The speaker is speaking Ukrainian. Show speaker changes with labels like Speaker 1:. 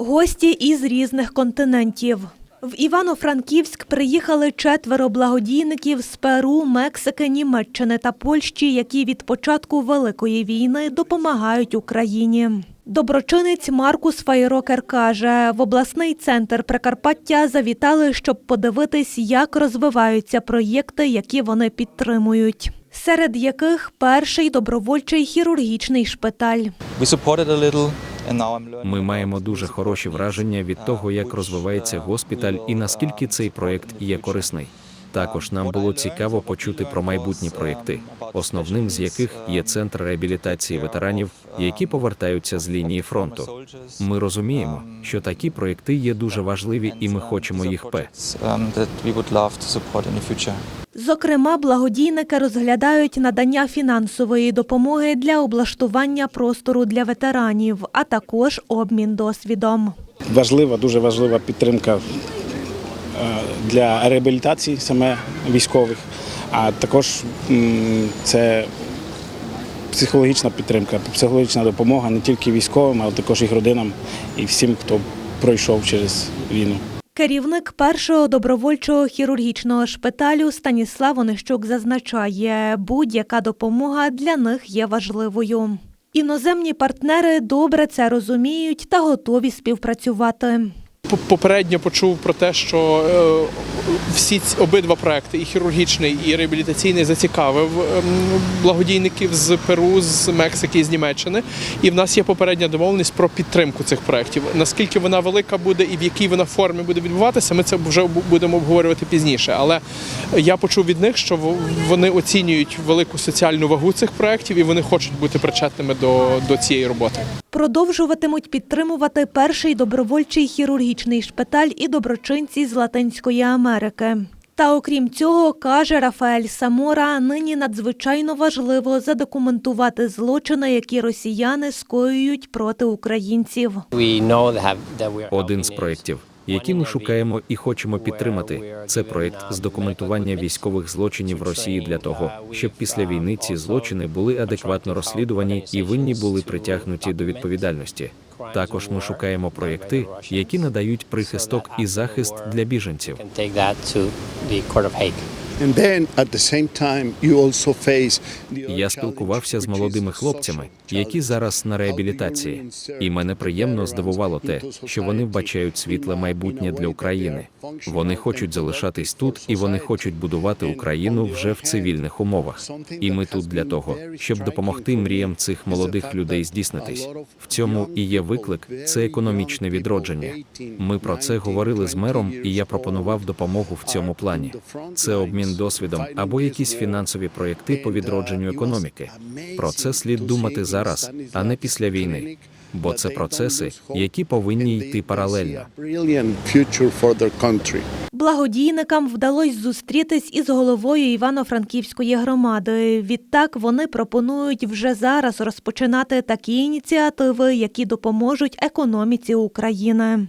Speaker 1: Гості із різних континентів. В Івано-Франківськ приїхали четверо благодійників з Перу, Мексики, Німеччини та Польщі, які від початку Великої війни допомагають Україні. Доброчинець Маркус Файрокер каже, в обласний центр Прикарпаття завітали, щоб подивитись, як розвиваються проєкти, які вони підтримують. Серед яких перший добровольчий хірургічний шпиталь.
Speaker 2: Ми маємо дуже хороші враження від того, як розвивається госпіталь і наскільки цей проєкт є корисний. Також нам було цікаво почути про майбутні проєкти, основним з яких є центр реабілітації ветеранів, які повертаються з лінії фронту. Ми розуміємо, що такі проєкти є дуже важливі, і ми хочемо їх пе.
Speaker 1: Зокрема, благодійники розглядають надання фінансової допомоги для облаштування простору для ветеранів, а також обмін досвідом.
Speaker 3: важлива, дуже важлива підтримка е, для реабілітації саме військових, а також це психологічна підтримка, психологічна допомога не тільки військовим, але також їх родинам і всім, хто пройшов через війну.
Speaker 1: Керівник першого добровольчого хірургічного шпиталю Станіслав Онищук зазначає, будь-яка допомога для них є важливою. Іноземні партнери добре це розуміють та готові співпрацювати.
Speaker 4: Попередньо почув про те, що е, всі обидва проекти, і хірургічний, і реабілітаційний, зацікавив ем, благодійників з Перу, з Мексики і з Німеччини. І в нас є попередня домовленість про підтримку цих проєктів. Наскільки вона велика буде і в якій вона формі буде відбуватися, ми це вже будемо обговорювати пізніше. Але я почув від них, що вони оцінюють велику соціальну вагу цих проєктів і вони хочуть бути причетними до, до цієї роботи.
Speaker 1: Продовжуватимуть підтримувати перший добровольчий хірургічний шпиталь і доброчинці з Латинської Америки. Та окрім цього, каже Рафаель Самора, нині надзвичайно важливо задокументувати злочини, які росіяни скоюють проти українців.
Speaker 2: Один з проєктів, які ми шукаємо і хочемо підтримати, це проект з документування військових злочинів Росії для того, щоб після війни ці злочини були адекватно розслідувані і винні були притягнуті до відповідальності. Також ми шукаємо проекти, які надають прихисток і захист для біженців. Я спілкувався з молодими хлопцями, які зараз на реабілітації, і мене приємно здивувало те, що вони вбачають світле майбутнє для України. Вони хочуть залишатись тут, і вони хочуть будувати Україну вже в цивільних умовах. І ми тут для того, щоб допомогти мріям цих молодих людей здійснитись. В цьому і є виклик це економічне відродження. Ми про це говорили з мером, і я пропонував допомогу в цьому плані. Це обмін досвідом або якісь фінансові проєкти по відродженню економіки. Про це слід думати зараз, а не після війни. Бо це процеси, які повинні йти паралельно.
Speaker 1: Благодійникам вдалося зустрітись із головою Івано-Франківської громади. Відтак вони пропонують вже зараз розпочинати такі ініціативи, які допоможуть економіці України.